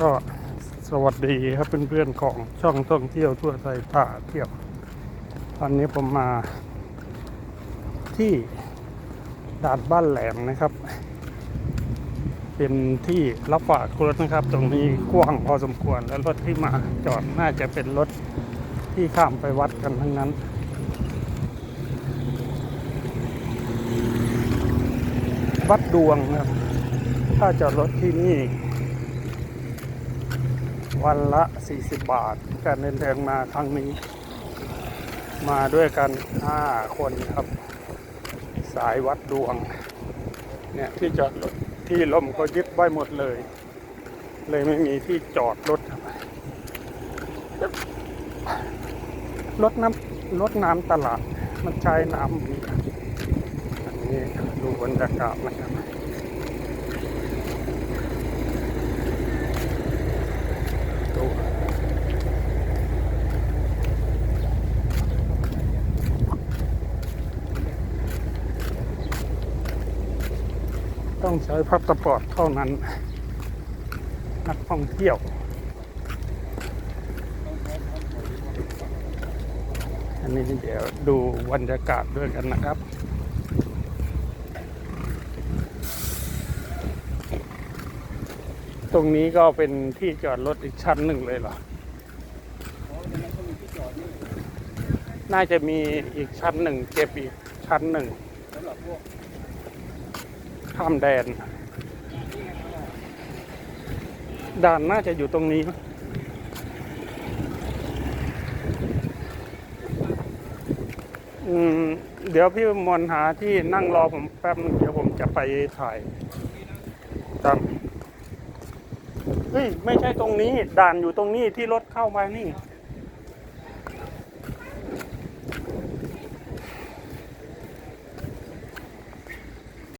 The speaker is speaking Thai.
ก็สวัสดีครับเพื่อนๆของช่องท่องเที่ยวทั่วไทยป่าเที่ยววันนี้ผมมาที่ด่านบ้านแหลมนะครับ เป็นที่รับฝากรถนะครับ ตรงนี้กว้างพอสมควร แล้วรถที่มาจอดน่าจะเป็นรถที่ข้ามไปวัดกันทั้งนั้น วัดดวงนะครับ ถ้าจอดรถที่นี่ วันละ 40 บาท การเดินทางมาครั้งนี้ มาด้วยกัน 5 คนครับ สายวัดดวง เนี่ยที่จอดรถที่ลมก็ยึดไว้หมดเลย เลยไม่มีที่จอดรถ รถน้ำรถน้ำตลาด มันใช้น้ำ นนี้ดูบรรยากาศนะครับต้องใช้พาสปอร์ตเท่านั้น นักท่องเที่ยวอันนี้เดี๋ยวดูบรรยากาศด้วยกันนะครับ ตรงนี้ก็เป็นที่จอดรถอีกชั้นหนึ่งเลยเหรอ น่าจะมีอีกชั้นหนึ่งเก็บอีกชั้นหนึ่งข้ามแดน ด่านน่าจะอยู่ตรงนี้เดี๋ยวพี่มนหาที่นั่งรอผมแป๊บนึงเดี๋ยวผมจะไปถ่ายตาม เฮ้ยไม่ใช่ตรงนี้ ด่านอยู่ตรงนี้ที่รถเข้ามานี่